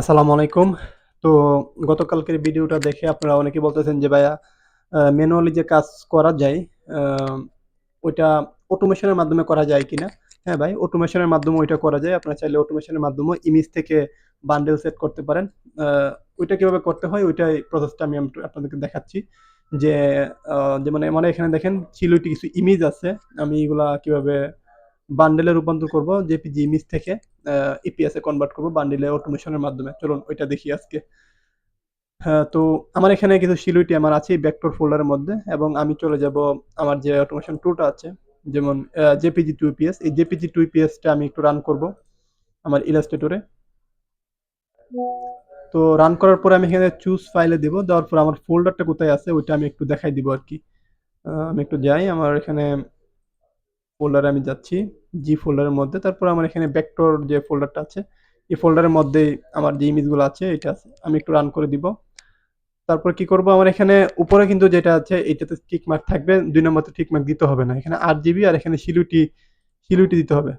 আসসালামু আলাইকুম। তো গতকালকের ভিডিওটা দেখে আপনারা অনেকেই বলতেছেন যে ভাইয়া ম্যানুয়ালি যে কাজ করা যায় ওইটা অটোমেশন এর মাধ্যমে করা যায় কিনা? হ্যাঁ ভাই, অটোমেশনের মাধ্যমে ওইটা করা যায়। আপনারা চাইলে অটোমেশন এর মাধ্যমেও ইমেজ থেকে বান্ডেল সেট করতে পারেন। ওইটা কীভাবে করতে হয় ওইটাই প্রসেসটা আমি আপনাদেরকে দেখাচ্ছি। যে যেমন মানে এখানে দেখেন সিলেক্ট কিছু ইমেজ আছে। আমি এগুলা কীভাবে বান্ডেলে রূপান্তর করব জেপিজি ইমেজ থেকে ইপিএস এ কনভার্ট করব বান্ডেলে অটোমেশন এর মাধ্যমে। চলুন ওইটা দেখি আজকে। হ্যাঁ, তো আমার এখানে কিছু সিলুইটি আমার আছে ভেক্টর ফোল্ডারের মধ্যে এবং আমি চলে যাব আমার যে অটোমেশন টুলটা আছে যেমন জেপিজি টু ইপিএস এই জেপিজি 2 ইপিএস টা আমি একটু রান করব আমার ইলাস্ট্রেটরে। তো রান করার পরে আমি এখানে চুজ ফাইলে দিব। দেওয়ার পর আমার ফোল্ডারটা কোথায় আছে ওইটা আমি একটু দেখাই দিব আর কি আমি একটু যাই আমার এখানে ফোল্ডারে আমি যাচ্ছি। জি ফোল্ডারের মধ্যে। তারপর আমার এখানে ব্যাকটোর যে ফোল্ডারটা আছে, এই ফোল্ডারের মধ্যে আমার যে ইমেজগুলো আছে এটা আছে। আমি একটু রান করে দিব। তারপর কি করব আমার এখানে উপরে কিন্তু যেটা আছে এটাতে টিক মার্ক থাকবে। দুই নম্বরতে টিক মার্ক দিতে হবে না। এখানে আট জিবি আর এখানে সিলুটি সিলুটি দিতে হবে।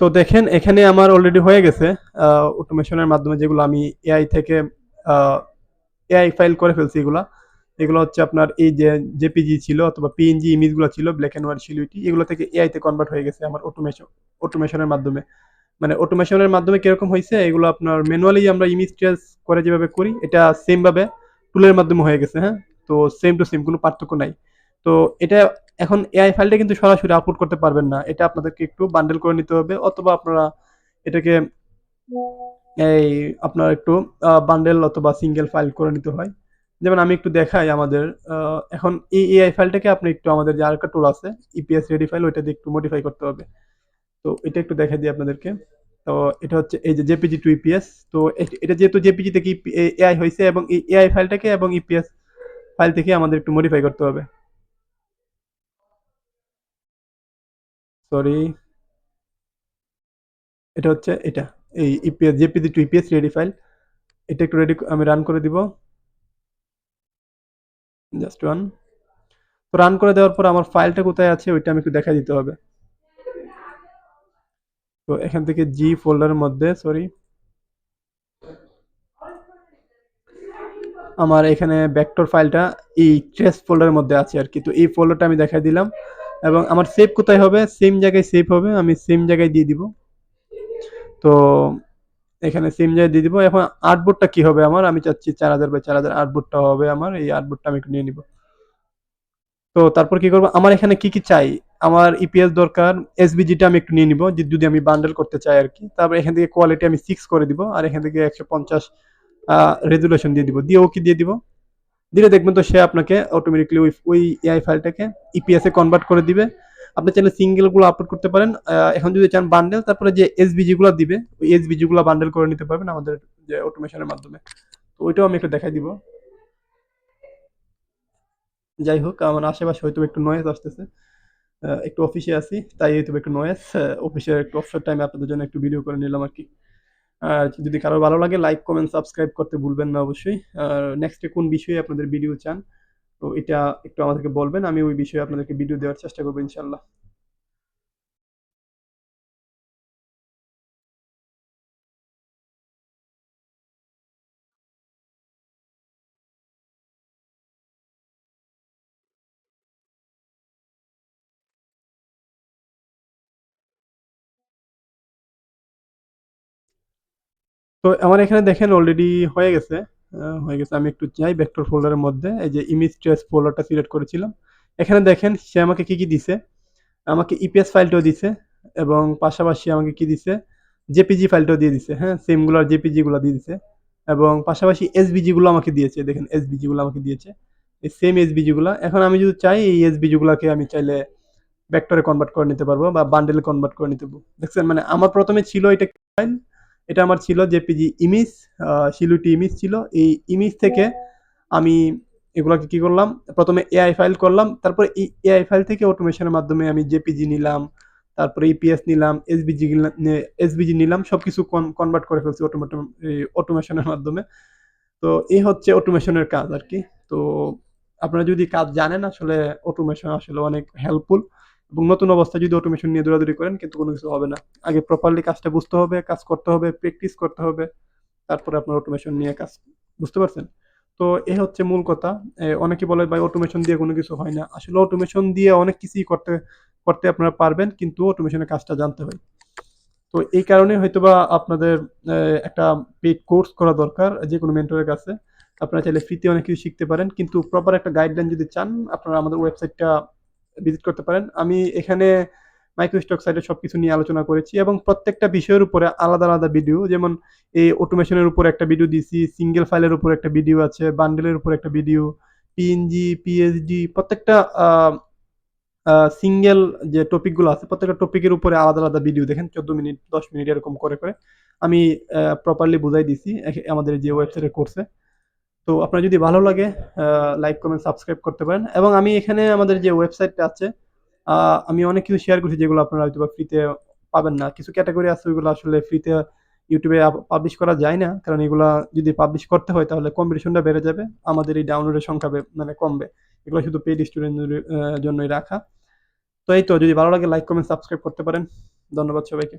তো দেখেন এখানে আমার অলরেডি হয়ে গেছে অটোমেশনের মাধ্যমে যেগুলো আমি এআই থেকে এআই ফাইল করে ফেলছি এগুলা। এগুলো হচ্ছে আপনার এই যে জেপিজি ছিল অথবা পিএনজি ইমেজগুলা ছিল ব্ল্যাক অ্যান্ড হোয়াইট সিলিউটি এগুলো থেকে এআই তে কনভার্ট হয়ে গেছে আমার অটোমেশন অটোমেশনের মাধ্যমে। মানে অটোমেশনের মাধ্যমে কীরকম হয়েছে এগুলো আপনার ম্যানুয়ালি আমরা ইমেজ ট্রেস করে যেভাবে করি এটা সেমভাবে টুলের মাধ্যমে হয়ে গেছে, হ্যাঁ? তো সেম টু সেম কোনো পার্থক্য নাই। তো এটা এখন এআই ফাইলটা কিন্তু সরাসরি আপলোড করতে পারবেন না। এটা আপনাদেরকে একটু বান্ডেল করে নিতে হবে, অথবা আপনারা এটাকে এই আপনার একটু বান্ডেল অথবা সিঙ্গেল ফাইল করে নিতে হয়। যেমন আমি একটু দেখাই আমাদের এখন এই এআই ফাইলটাকে আপনি একটু আমাদের যে আরেকটা টুল আছে ইপিএস রেডি ফাইল ওইটা দিয়ে একটু মডিফাই করতে হবে। তো এটা একটু দেখাই দিই আপনাদেরকে। তো এটা হচ্ছে এই যে জেপিজি টু ইপিএস। তো এটা যেহেতু জেপিজি থেকে এআই হয়েছে এবং এই এআই ফাইলটাকে এবং ইপিএস ফাইল থেকে আমাদের একটু মডিফাই করতে হবে। সরি। এটা হচ্ছে এটা। এই EPS, JPEG to EPS ready file. এটা একটু রেডি আমি রান করে দিব। Just one. তো রান করে দেওয়ার পর আমার ফাইলটা কোথায় আছে ওইটা আমি একটু দেখাই দিতে হবে। তো এখান থেকে জি ফোল্ডারের মধ্যে সরি। আমার এখানে ভেক্টর ফাইলটা এই ট্রেস ফোল্ডারের মধ্যে আছে আরকি। তো এই ফোল্ডারটা আমি দেখাই দিলাম এবং আমার সেভ কোথায় হবে? সেম জায়গায় সেভ হবে। আমি সেম জায়গায় দিয়ে দিব। তো এখানে সেম জায়গায় দিয়ে দিব। এখন আর্টবোর্ডটা কি হবে আমার? আমি চাচ্ছি ৪০০০ বাই ৪০০০ আর্টবোর্ডটা হবে আমার। এই আর্টবোর্ডটা আমি একটু নিয়ে নিব। তো তারপর কি করব? আমার এখানে কি, কি চাই? আমার ইপিএস দরকার। এসভিজিটা আমি একটু নিয়ে নিব। যদি আমি বান্ডেল করতে চাই আর কি তারপর এখান থেকে কোয়ালিটি আমি 6 করে দিব। আর এখান থেকে একশো পঞ্চাশ রেজুলেশন দিয়ে দিব। দিয়ে ওকে দিয়ে দিব। দিলে দেখবেন তো সে আপনাকে অটোমেটিক্যালি ওই ওই এআই ফাইলটাকে ইপিএস কনভার্ট করে দিবে। আপনি চাইলে সিঙ্গেলগুলো আপলোড করতে পারেন। এখন যদি চান বান্ডেল তারপরে যে এসভিজি গুলা দিবে, ওই এসভিজি গুলা বান্ডেল করে নিতে পারবেন আমাদের যে অটোমেশন এর মাধ্যমে। তো ওইটাও আমি একটু দেখাই দিব। যাই হোক আমার আশেপাশে হয়তো একটু নয়েজ আসতেছে। একটু অফিসে আছি। তাই হয়তো একটু নয়েজ। অফিসের একটু অবসর টাইমে আপনাদের জন্য একটু ভিডিও করে নিলাম আরকি। আর যদি কারও ভালো লাগে লাইক, কমেন্ট, সাবস্ক্রাইব করতে ভুলবেন না অবশ্যই। আর নেক্সটে কোন বিষয়ে আপনাদের ভিডিও চান? তো এটা একটু আমাদেরকে বলবেন। আমি ওই বিষয়ে আপনাদেরকে ভিডিও দেওয়ার চেষ্টা করব ইনশাআল্লাহ। তো আমার এখানে দেখেন অলরেডি হয়ে গেছে। হয়ে গেছে। আমি একটু যাই ভেক্টর ফোল্ডারের মধ্যে। এই যে ইমেজ ট্রেস ফোল্ডারটা সিলেক্ট করেছিলাম। এখানে দেখেন সে আমাকে কি, কি দিছে? আমাকে ইপিএস ফাইলটাও দিছে এবং পাশাপাশি আমাকে কি দিছে? জেপিজি ফাইলটাও দিয়ে দিছে। হ্যাঁ? সেমগুলার জেপিজি গুলা দিয়ে দিছে। এবং পাশাপাশি এসভিজি গুলো আমাকে দিয়েছে। দেখেন এসভিজি গুলো আমাকে দিয়েছে। এই সেম এসভিজি গুলা। এখন আমি যদি চাই এই এসভিজি গুলাকে আমি চাইলে ভেক্টরে কনভার্ট করে নিতে পারব বা বান্ডেলে কনভার্ট করে নিতে পারব। দেখছেন মানে আমার প্রথমে ছিল এটা ফাইল এটা আমার ছিল জেপিজি ইমেজ শিলুটি ইমেজ ছিল। এই ইমেজ থেকে আমি এগুলোকে কি করলাম, প্রথমে এআই ফাইল করলাম, তারপরে এই এআই ফাইল থেকে অটোমেশনের মাধ্যমে আমি জেপিজি নিলাম, তারপরে ইপিএস নিলাম এসবিজি এসবিজি নিলাম, সবকিছু কনভার্ট করে ফেলছি অটোমেশনের মাধ্যমে। তো এই হচ্ছে অটোমেশনের কাজ আর কি। তো আপনারা যদি কাজ জানেন, আসলে অটোমেশন আসলে অনেক হেল্পফুল এবং নতুন অবস্থায় যদি অটোমেশন নিয়ে দৌড়াদৌড়ি করেন, কিন্তু কোনো কিছু হবে না। আগে প্রপারলি কাজটা বুঝতে হবে, কাজ করতে হবে প্র্যাকটিস করতে হবে, তারপরে আপনার অটোমেশন নিয়ে কাজ, বুঝতে পারছেন? তো এ হচ্ছে মূল কথা। অনেকে বলে, ভাই অটোমেশন দিয়ে কোনো কিছু হয় না। আসলে অটোমেশন দিয়ে অনেক কিছুই করতে করতে আপনারা পারবেন, কিন্তু অটোমেশনের কাজটা জানতে হয়। তো এই কারণে হয়তোবা আপনাদের একটা পেইড কোর্স করা দরকার যে কোনো মেন্টরের কাছে। আপনারা চাইলে ফ্রিতে অনেক কিছু শিখতে পারেন, কিন্তু প্রপার একটা গাইডলাইন যদি চান, আপনারা আমাদের ওয়েবসাইটটা ভিজিট করতে পারেন। আমি এখানে মাইক্রোস্টক সাইটে সবকিছু নিয়ে আলোচনা করেছি এবং প্রত্যেকটা বিষয়ের উপরে আলাদা আলাদা ভিডিও যেমন এই অটোমেশনের উপর একটা ভিডিও দিছি সিঙ্গেল ফাইলের উপর একটা ভিডিও আছে বান্ডেলের উপর একটা ভিডিও পিএনজি পিএইচডি প্রত্যেকটা সিঙ্গেল যে টপিকগুলো আছে, প্রত্যেকটা টপিকের উপরে আলাদা আলাদা ভিডিও দেখেন, চোদ্দ মিনিট, দশ মিনিট এরকম করে করে আমি প্রপারলি বুঝাই দিছি আমাদের যে ওয়েবসাইটের কোর্সে তো আপনার যদি ভালো লাগে লাইক কমেন্ট সাবস্ক্রাইব করতে পারেন। এবং আমি এখানে আমাদের যে ওয়েবসাইটটা আছে আমি অনেক কিছু শেয়ার করছি যেগুলো আপনারা হয়তো ফ্রিতে পাবেন না। কিছু ক্যাটাগরি আছে ওইগুলো আসলে ফ্রিতে ইউটিউবে পাবলিশ করা যায় না। কারণ এগুলা যদি পাবলিশ করতে হয়, তাহলে কম্পিটিশনটা বেড়ে যাবে। আমাদের এই ডাউনলোডের সংখ্যা বে- মানে কমবে। এগুলো শুধু পেইড স্টুডেন্টদের জন্যই রাখা। তো এই তো, যদি ভালো লাগে লাইক কমেন্ট সাবস্ক্রাইব করতে পারেন। ধন্যবাদ সবাইকে।